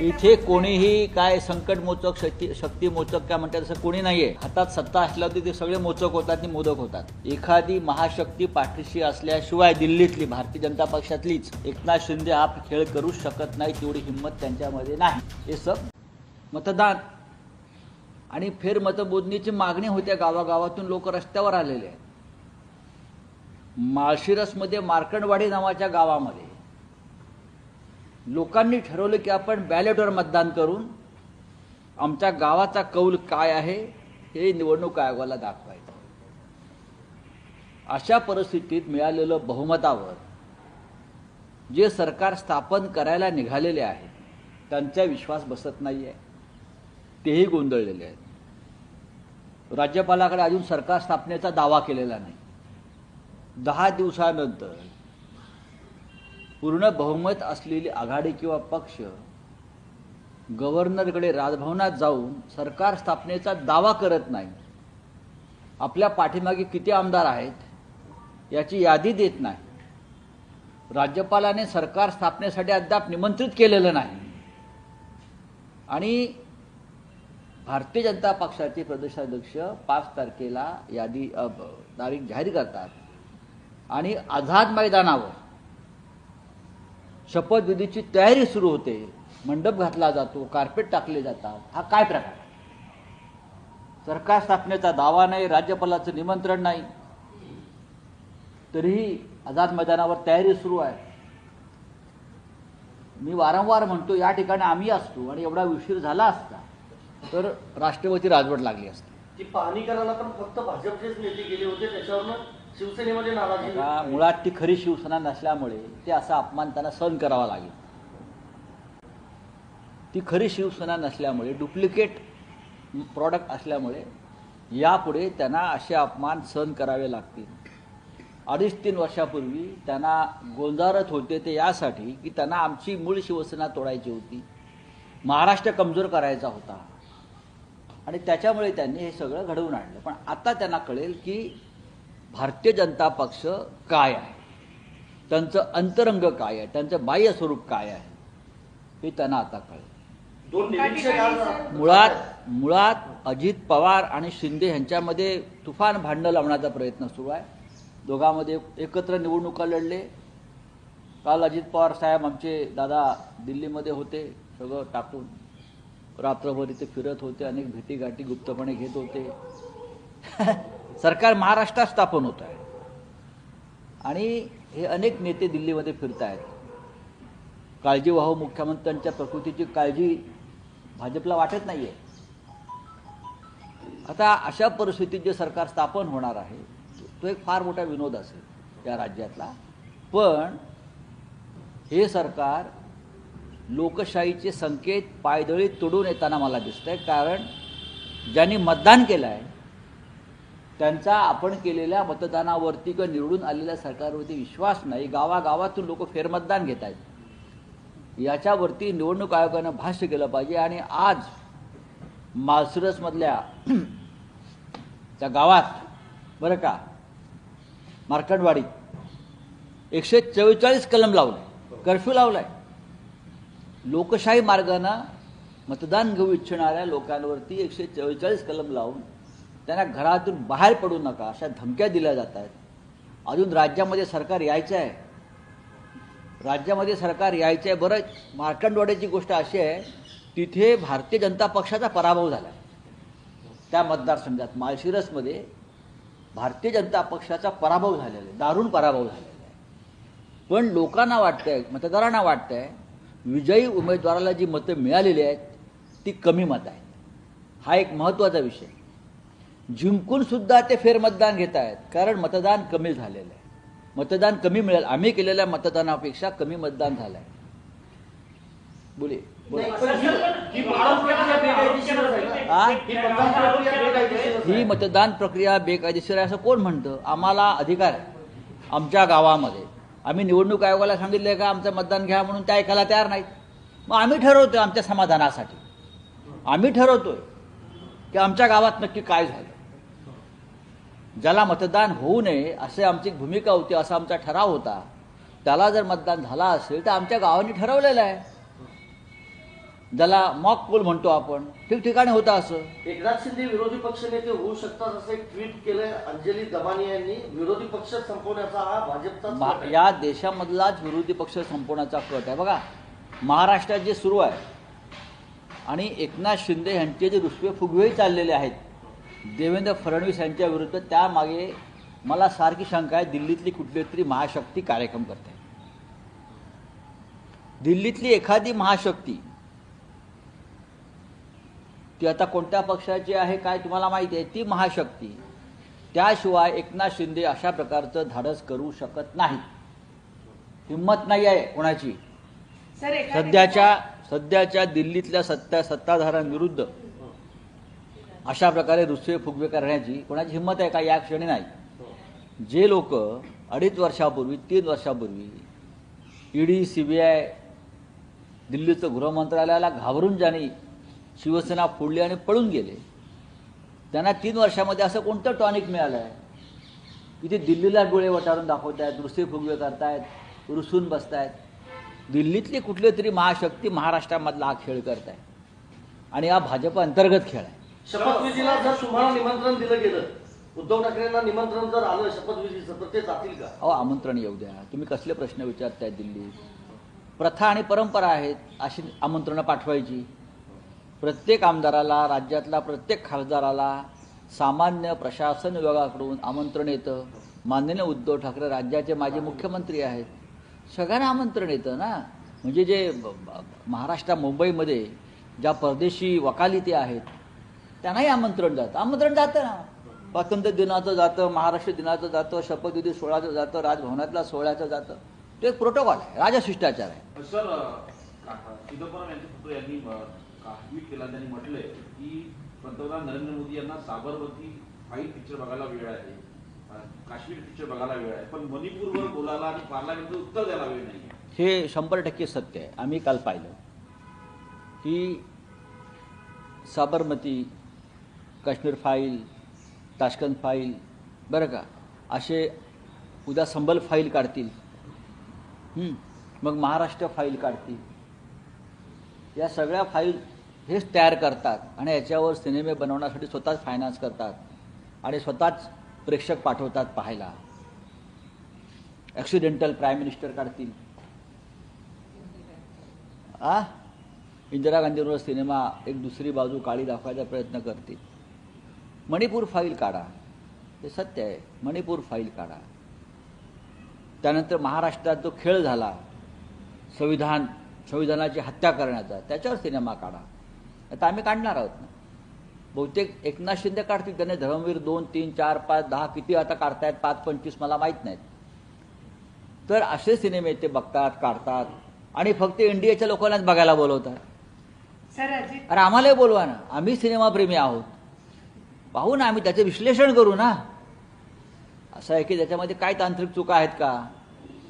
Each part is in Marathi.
इथे कोणीही काय संकट मोचक शक्ती शक्ती मोचक काय म्हणतात असं कोणी नाहीये. हातात सत्ता असल्यावर ते सगळे मोचक होतात आणि मोदक होतात. एखादी महाशक्ती पाठीशी असल्याशिवाय दिल्लीतली भारतीय जनता पक्षातलीच एकनाथ शिंदे हा खेळ करू शकत नाही तेवढी हिंमत त्यांच्यामध्ये नाही. हे सब मतदान आणि फेर मतमोजणीची मागणी होत्या गावागावातून लोक रस्त्यावर आलेले आहेत. माळशिरसमध्ये मार्कंडवाडी नावाच्या गावामध्ये लोकांनी ठरवलं की आपण बॅलेटवर मतदान करून आमच्या गावाचा कौल काय आहे हे निवडणूक आयोगाला दाखवायचं. अशा परिस्थितीत मिळालेलं बहुमतावर जे सरकार स्थापन करायला निघालेले आहे त्यांचा विश्वास बसत नाही आहे तेही गोंधळलेले आहेत. राज्यपालाकडे अजून सरकार स्थापनेचा दावा केलेला नाही. दहा दिवसानंतर पूर्ण बहुमत असलेली आघाडी किंवा पक्ष गव्हर्नरकडे राजभवनात जाऊन सरकार स्थापनेचा दावा करत नाही. आपल्या पाठीमागे किती आमदार आहेत याची यादी देत नाही. राज्यपालाने सरकार स्थापनेसाठी अद्याप निमंत्रित केलेलं नाही. आणि भारतीय जनता पक्षाचे प्रदेशाध्यक्ष पाच तारखेला यादी तारीख जाहीर करतात. आणि आझाद मैदानावर शपथविधीची तयारी सुरू होते. मंडप घातला जातो कार्पेट टाकले जातात. हा काय प्रकार? सरकार स्थापनेचा दावा नाही राज्यपालाचं निमंत्रण नाही. तरीही आझाद मैदानावर तयारी सुरू आहे. मी वारंवार म्हणतो या ठिकाणी आम्ही असतो आणि एवढा उशीर झाला असता तर राष्ट्रपती राजवट लागली असती. ती पाहणी करायला पण फक्त भाजपचेच नेते गेले होते त्याच्यावर शिवसेनेमध्ये नाराजी. मुळात ती खरी शिवसेना नसल्यामुळे ते असा अपमान त्यांना सहन करावा लागेल. ती खरी शिवसेना नसल्यामुळे डुप्लिकेट प्रॉडक्ट असल्यामुळे यापुढे त्यांना असे अपमान सहन करावे लागतील. अडीच तीन वर्षापूर्वी त्यांना गोंजारत होते ते यासाठी की त्यांना आमची मूळ शिवसेना तोडायची होती. महाराष्ट्र कमजोर करायचा होता. आणि त्याच्यामुळे त्यांनी हे सगळं घडवून आणलं. पण आता त्यांना कळेल की भारतीय जनता पक्ष काय आहे? त्यांचं अंतरंग काय आहे? त्यांचं बाह्य स्वरूप काय आहे? हे त्यांना आता कळेल. मुळात मुळात अजित पवार आणि शिंदे यांच्यामध्ये तुफान भांडणं लावण्याचा प्रयत्न सुरू आहे. दोघांमध्ये एकत्र निवडणुका लढले. काल अजित पवार साहेब आमचे दादा दिल्लीमध्ये होते सगळं टाकून. रात्रभर इथे फिरत होते अनेक भेटीगाठी गुप्तपणे घेत होते. सरकार महाराष्ट्रात स्थापन होत आहे. आणि हे अनेक नेते दिल्लीमध्ये फिरत आहेत काळजीवाहू मुख्यमंत्र्यांच्या प्रकृतीची काळजी भाजपला वाटत नाही आहे आता अशा परिस्थितीत जे सरकार स्थापन होणार आहे तो एक फार मोठा विनोद असेल या राज्यातला. पण हे सरकार लोकशाहीचे संकेत पायदळी तोडून येताना मला दिसतंय. कारण ज्यांनी मतदान केलं आहे त्यांचा आपण केलेल्या मतदानावरती किंवा निवडून आलेल्या सरकारवरती विश्वास नाही. गावागावातून लोक फेरमतदान घेत आहेत. याच्यावरती निवडणूक आयोगानं भाष्य केलं पाहिजे आणि आज माळशिरसमधल्या त्या गावात बरं का मार्कंडवाडीत एकशे चव्वेचाळीस कलम लावले कर्फ्यू लावला आहे लोकशाही मार्गानं मतदान घेऊ इच्छिणाऱ्या लोकांवरती एकशे चव्वेचाळीस कलम लावून त्यांना घरातून बाहेर पडू नका अशा धमक्या दिल्या जात आहेत. अजून राज्यामध्ये सरकार यायचं आहे. राज्यामध्ये सरकार यायचं आहे बरं मार्कंडवाड्याची गोष्ट अशी आहे तिथे भारतीय जनता पक्षाचा पराभव झाला त्या मतदारसंघात माळशिरसमध्ये भारतीय जनता पक्षाचा पराभव झालेला आहे दारुण पराभव झालेला आहे. पण लोकांना वाटतंय मतदारांना वाटतंय विजयी उमेदवाराला जी मतं मिळालेली आहेत ती कमी मतं आहेत. हा एक महत्त्वाचा विषय जिंकून सुद्धा ते फेरमतदान घेत आहेत. कारण मतदान कमी झालेलं आहे. मतदान कमी मिळेल. आम्ही केलेल्या मतदानापेक्षा कमी मतदान झालं आहे बोले. ही. मतदान प्रक्रिया बेकायदेशीर आहे. असं कोण म्हणतं? आम्हाला अधिकार आहे. आमच्या गावामध्ये. आम्ही निवडणूक आयोगाला सांगितलं का आमचं मतदान घ्या म्हणून त्या ऐकायला तयार नाहीत. मग आम्ही ठरवतोय आमच्या समाधानासाठी. आम्ही ठरवतोय की आमच्या गावात नक्की काय झालं. ज्याला मतदान होऊ नये असे आमची भूमिका होती असा आमचा ठराव होता. त्याला जर मतदान झाला असेल तर आमच्या गावाने ठरवलेलं आहे. ज्याला मॉक पोल म्हणतो आपण ठिकठिकाणी होतं असं. एकनाथ शिंदे विरोधी पक्षनेते होऊ शकतात असं एक ट्विट केलंय अंजली दमानी यांनी. विरोधी पक्ष संपवण्याचा हा भाजपचा या देशामधलाच विरोधी पक्ष संपवण्याचा कट आहे. बघा महाराष्ट्रात जे सुरू आहे आणि एकनाथ शिंदे यांचे जे रुसवे फुगवेही चाललेले आहेत देवेंद्र फडणवीस यांच्या विरुद्ध त्यामागे मला सारखी शंका आहे दिल्लीतली कुठली तरी महाशक्ती कार्यक्रम करते. दिल्लीतली एखादी महाशक्ती ती आता कोणत्या पक्षाची आहे काय तुम्हाला माहिती आहे ती महाशक्ती त्याशिवाय एकनाथ शिंदे अशा प्रकारचं धाडस करू शकत नाही. हिंमत नाही आहे कोणाची. सध्याच्या सध्याच्या दिल्लीतल्या सत्ता सत्ताधाऱ्यांविरुद्ध अशा प्रकारे रुसवे फुगवे करण्याची कोणाची हिंमत आहे का? या क्षणी नाही. जे लोक अडीच वर्षापूर्वी तीन वर्षापूर्वी ईडी सी बी आय दिल्लीचं गृहमंत्रालयाला घाबरून ज्याने शिवसेना फोडली आणि पळून गेले त्यांना तीन वर्षामध्ये असं कोणतं टॉनिक मिळालं आहे इथे दिल्लीला डोळे वटारून दाखवत आहेत रुसवे फुगवे करतायत रुसून बसतायत. दिल्लीतली कुठली तरी महाशक्ती महाराष्ट्रामधला हा खेळ करत आहे आणि हा भाजप अंतर्गत खेळ आहे. शपथविधीला जर तुम्हाला निमंत्रण दिलं गेलं उद्धव ठाकरेंना निमंत्रण जर आलं शपथविधीचं तर ते जातील का? अहो आमंत्रण येऊ द्या. तुम्ही कसले प्रश्न विचारताय दिल्ली? प्रथा आणि परंपरा आहेत अशी आमंत्रणं पाठवायची. प्रत्येक आमदाराला राज्यातला प्रत्येक खासदाराला सामान्य प्रशासन विभागाकडून आमंत्रण येतं. माननीय उद्धव ठाकरे राज्याचे माजी मुख्यमंत्री आहेत. सगळ्यांना आमंत्रण येतं ना? म्हणजे जे महाराष्ट्र मुंबईमध्ये ज्या परदेशी वकालिती आहेत त्यांनाही आमंत्रण जातं. आमंत्रण जातं ना. स्वातंत्र्य दिनाचं जातं महाराष्ट्र दिनाचं जातं शपथविधी सोहळ्याचं जातं राजभवनातल्या सोहळ्याचं जातं. तो एक प्रोटोकॉल आहे. राजशिष्टाचार आहे. सर चिदंबरम यांनी ट्विट केला त्यांनी म्हटलंय की पंतप्रधान नरेंद्र मोदी यांना साबरमती फाईल पिक्चर बघायला वेळ आहे. काश्मीर पिक्चर बघायला वेळ आहे. पण मणिपूरवर बोलायला आणि पार्लमेंटचं उत्तर द्यायला वेळ नाही हे शंभर टक्के सत्य आहे. आम्ही काल पाहिलं की Sabarmati Kashmir file Tashkent file बरं का? असे उद्या संबल फाईल काढतील मग महाराष्ट्र फाईल काढतील. या सगळ्या फाईल हेच तयार करतात आणि याच्यावर सिनेमे बनवण्यासाठी स्वतःच फायनान्स करतात आणि स्वतःच प्रेक्षक पाठवतात पाहायला. ॲक्सिडेंटल प्राईम मिनिस्टर काढतील. आ? इंदिरा गांधींवर सिनेमा एक दुसरी बाजू काळी दाखवायचा प्रयत्न करतील. मणिपूर फाईल काढा. हे सत्य आहे. मणिपूर फाईल काढा. त्यानंतर महाराष्ट्रात जो खेळ झाला संविधान संविधानाची हत्या करण्याचा त्याच्यावर सिनेमा काढा. आता आम्ही काढणार आहोत ना? बहुतेक एकनाथ शिंदे काढतील त्याने धर्मवीर दोन तीन चार पाच दहा किती आता काढतायत? पाच पंचवीस मला माहीत नाहीत. तर असे सिनेमे ते बघतात काढतात आणि फक्त इंडियाच्या लोकांनाच बघायला बोलवतात. अरे आम्हालाही बोलवा ना. आम्ही सिनेमाप्रेमी आहोत. पाहू ना आम्ही त्याचे विश्लेषण करू ना. असं आहे की त्याच्यामध्ये काय तांत्रिक चुका आहेत का?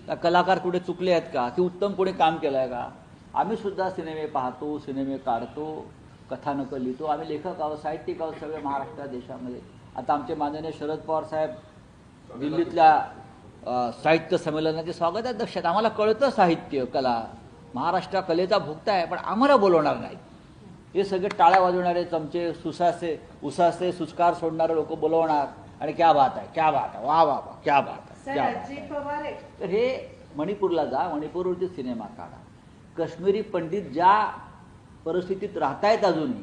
त्या कलाकार कुठे चुकले आहेत का? की उत्तम कोणी काम केलं आहे का? आम्ही सुद्धा सिनेमे पाहतो सिनेमे काढतो कथानकं लिहितो. आम्ही लेखक आहोत साहित्यिक आहोत सगळे महाराष्ट्र देशामध्ये. आता आमचे माननीय शरद पवार साहेब दिल्लीतल्या साहित्य संमेलनाचे स्वागत आहे दक्षात आम्हाला कळतं साहित्य कला. महाराष्ट्र कलेचा भुगता आहे पण आम्हाला बोलवणार नाही हे सगळे टाळ्या वाजवणारे चमचे सुसासे उसासे सुस्कार सोडणारे लोक बोलवणार. आणि क्या बात आहे क्या बात आहे. वा वा वा क्या बात आहे क्या बात आहे. तर हे मणिपूरला जा मणिपूरवरती सिनेमा काढा. काश्मीरी पंडित ज्या परिस्थितीत राहतायत अजूनही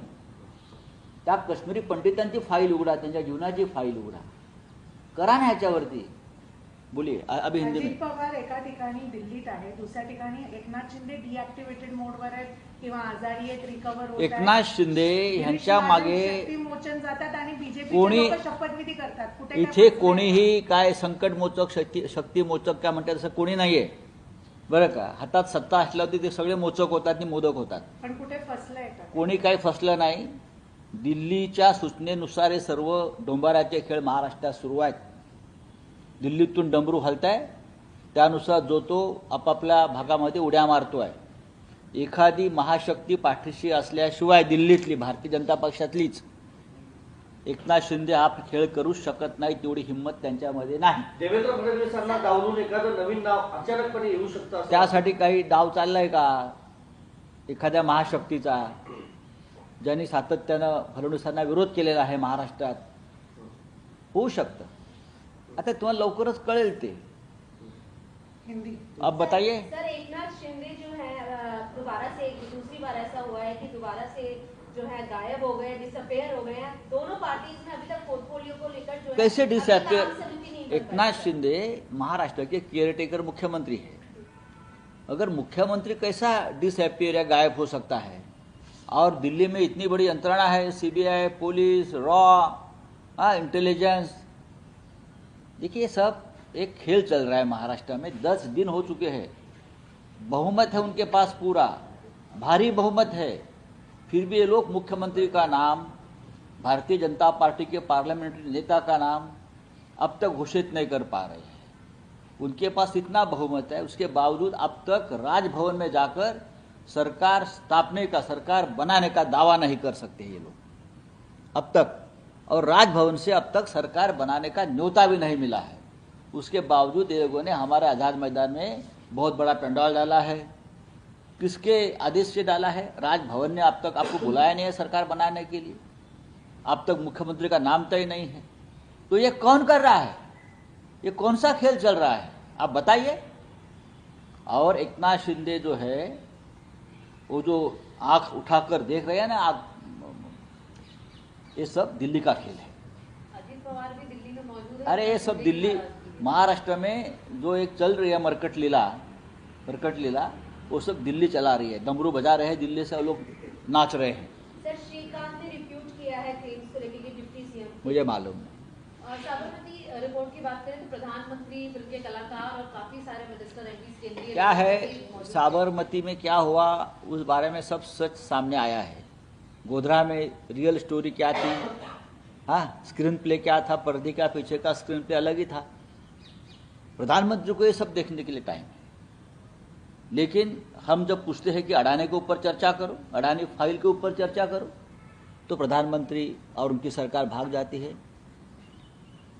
त्या काश्मीरी पंडितांची फाईल उघडा त्यांच्या जीवनाची फाईल उघडा. करा ना ह्याच्यावरती. बोलिये अ- अभी हिंदी में। पवार एका ठिकाणी दिल्लीत आहे दुसऱ्या ठिकाणी एकनाथ शिंदे डिॲक्टिव्हेटेड मोडवर आहेत किंवा आजारी आहेत आहेत. एकनाथ शिंदे महाजन मागे शक्तीमोचन जातात आणि बीजेपी कोणी- शपथविधी करतात. कुठे इथे? कोणीही काय संकटमोचक शक्ती शक्तीमोचक काय म्हणतात असं कोणी नाहीये. बरं का? हातात सत्ता असल्यावरती ते सगळे मोचक होतात आणि मोदक होतात. पण कुठे फसलंय कोणी काही फसलं नाही. दिल्लीच्या सूचनेनुसार हे सर्व डोंबाराचे खेळ महाराष्ट्रात सुरू आहेत. दिल्लीतून डमरू हलताय. त्यानुसार जो तो आपापल्या भागामध्ये उड्या मारतो आहे एखादी महाशक्ती पाठीशी असल्याशिवाय दिल्लीतली भारतीय जनता पक्षातलीच एकनाथ शिंदे हा खेळ करूच शकत नाही तेवढी हिंमत त्यांच्यामध्ये नाही. देवेंद्र फडणवीसांना डावलून एखादं नवीन नाव अचानकपणे येऊ शकतं त्यासाठी काही डाव चाललाय का? एखाद्या महाशक्तीचा. ज्यांनी सातत्यानं फडणवीसांना विरोध केलेला आहे महाराष्ट्रात. होऊ शकतं. आता तुम्हाला लवकरच कळेल ते. हिंदी. अब बताइए. सर एकनाथ शिंदे जो है दोबारा से दूसरी बार ऐसा हुआ है कि दोबारा से जो है गायब हो गए डिसअपेयर हो गए हैं। दोनों पार्टीज़ में अभी तक पोर्टफोलियो को लेकर जो कैसे डिसअपियर बन एकनाथ शिंदे महाराष्ट्र के केयरटेकर मुख्यमंत्री है। अगर मुख्यमंत्री कैसा डिसअपियर या गायब हो सकता है? और दिल्ली में इतनी बड़ी यंत्रणा है सीबीआई पुलिस रॉ हाँ इंटेलिजेंस देखिए सब एक खेल चल रहा है महाराष्ट्र में। दस दिन हो चुके हैं। बहुमत है उनके पास पूरा। भारी बहुमत है। फिर भी ये लोग मुख्यमंत्री का नाम, भारतीय जनता पार्टी के पार्लियामेंट्री नेता का नाम अब तक घोषित नहीं कर पा रहे हैं। उनके पास इतना बहुमत है, उसके बावजूद अब तक राजभवन में जाकर सरकार स्थापने का, सरकार बनाने का दावा नहीं कर सकते ये लोग। अब तक। और राजभवन से अब तक सरकार बनाने का न्योता भी नहीं मिला है। उसके बावजूद ये लोगों ने हमारे आज़ाद मैदान में बहुत बड़ा पंडाल डाला है। किसके आदेश से डाला है? राजभवन ने अब तक आपको बुलाया नहीं है सरकार बनाने के लिए। अब तक मुख्यमंत्री का नाम तय नहीं है। तो ये कौन कर रहा है? ये कौन सा खेल चल रहा है? आप बताइए। और एकनाथ शिंदे जो है, वो जो आँख उठाकर देख रहे हैं ना आँख ये सब दिल्ली का खेल है। अजित पवार भी दिल्ली में मौजूद है। अरे ये सब दिल्ली महाराष्ट्र में जो एक चल रही है मरकट लीला मरकट लीला वो सब दिल्ली चला रही है। डमरू बजा रहे हैं दिल्ली से लोग नाच रहे हैं। सर श्रीकांत ने रिफ्यूज किया है क्लेम्स को लेकर डिप्टी सीएम मुझे मालूम है। साबरमती रिपोर्ट की बात करें तो प्रधानमंत्री फ़िल्म के कलाकार और काफ़ी सारे मिनिस्टर केंद्रीय क्या है। साबरमती में क्या हुआ उस बारे में सब सच सामने आया है। गोधरा में रियल स्टोरी क्या थी? हाँ स्क्रीन प्ले क्या था? पर्दे का, पीछे का स्क्रीन प्ले अलग ही था। प्रधानमंत्री को ये सब देखने के लिए टाइम लेकिन हम जब पूछते हैं कि अडानी के ऊपर चर्चा करो, अडानी फ़ाइल के ऊपर चर्चा करो तो प्रधानमंत्री और उनकी सरकार भाग जाती है।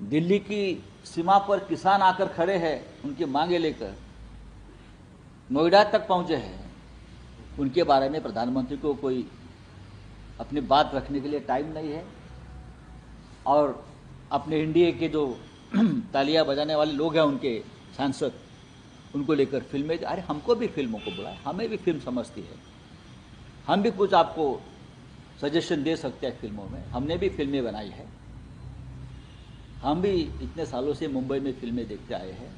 दिल्ली की सीमा पर किसान आकर खड़े हैं, उनकी मांगे लेकर। नोएडा तक पहुँचे हैं। उनके बारे में प्रधानमंत्री को कोई अपनी बात रखने के लिए टाइम नहीं है। और अपने इंडिया के जो तालियाँ बजाने वाले लोग हैं उनके सांसद, उनको लेकर फ़िल्में अरे, हमको भी फ़िल्मों को बुलाए। हमें भी फ़िल्म समझती है। हम भी कुछ आपको सजेशन दे सकते हैं फ़िल्मों में। हमने भी फ़िल्में बनाई है। हम भी इतने सालों से मुंबई में फ़िल्में देखते आए हैं।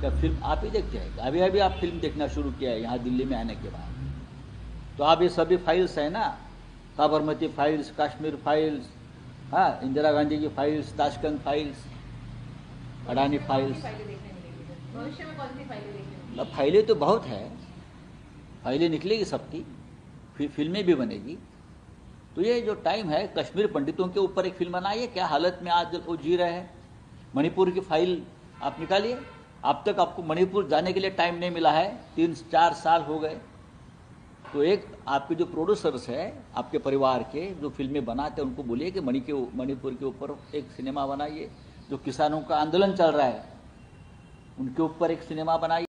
क्या फ़िल्म आप ही देखते हैं? अभी अभी आप फ़िल्म देखना शुरू किया है, यहाँ दिल्ली में आने के बाद। तो आप ये सभी फाइल्स हैं ना साबरमती फाइल्स कश्मीर फाइल्स हाँ इंदिरा गांधी की files Tashkent files Adani files फाइलें तो बहुत है। फाइलें निकलेगी सबकी। फिर फ़िल्में भी बनेगी। तो ये जो टाइम है कश्मीर पंडितों के ऊपर एक फ़िल्म बनाइए। क्या हालत में आज वो जी रहे हैं? मणिपुर की फ़ाइल आप निकालिए। अब तक आपको मणिपुर जाने के लिए टाइम नहीं मिला है। तीन चार साल हो गए। तो एक आपके जो प्रोड्यूसर्स है, आपके परिवार के जो फ़िल्में बनाते हैं, उनको बोलिए कि मणि के मणिपुर के ऊपर एक सिनेमा बनाइए, जो किसानों का आंदोलन चल रहा है, उनके ऊपर एक सिनेमा बनाइए।